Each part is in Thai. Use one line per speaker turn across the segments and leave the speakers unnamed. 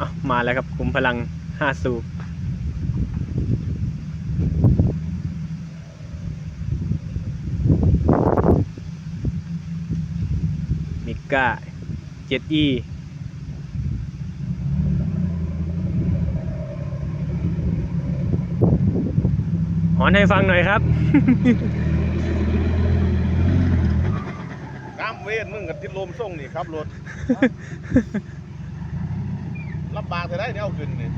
อะมาแล้วครับกลุ่มพลังห้าสูบมิก้าเจ็ดอีหอนให้ฟังหน่อยครับ
กล้ามเวทมึงกับติดลมส่งนี่ครับรถ ลำบากเธอได้เนี่ยเอาขึ้นนี่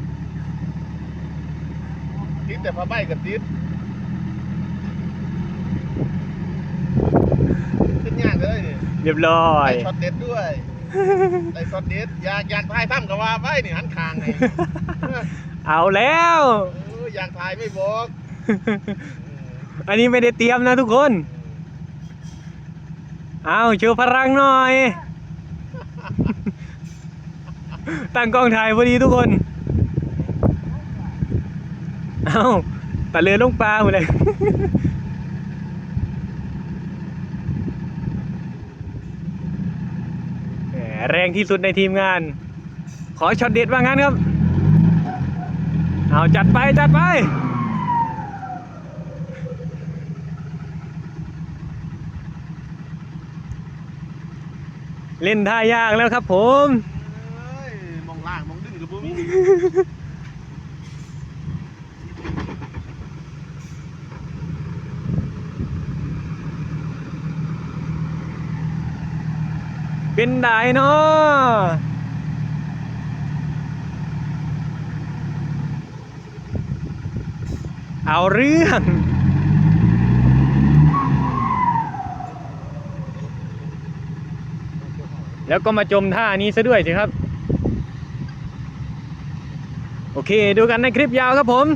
ติดแต่ผ้าใบกับติดขึ้นยากเลยนี่
เรียบร้อย
ได้ช็อตเด็ดด้วยได้ช็อตเด็ดอยากอยากถ่ายถ้ำกับว่าไว้นี่หันคางนี่
เอาแล้ว
เอออยากถ่ายไม่บอก
อันนี้ไม่ได้เตรียมนะทุกคน เอาโชว์พลังหน่อย ตั้งกล้องถ่ายพอดีทุกคน เอาตะเลือลงปลาหมดเลยแหมแรงที่สุดในทีมงาน ขอช็อตเด็ดว่างั้นครับ เอาจัดไปจัดไป เล่นท่ายากแล้วครับผม
บุ้มี
เป็นได้เนาะเอาเรื่องแล้วก็มาจมท่านี้ซะด้วยสิครับ โอเค ดูกันในคลิปยาวครับผม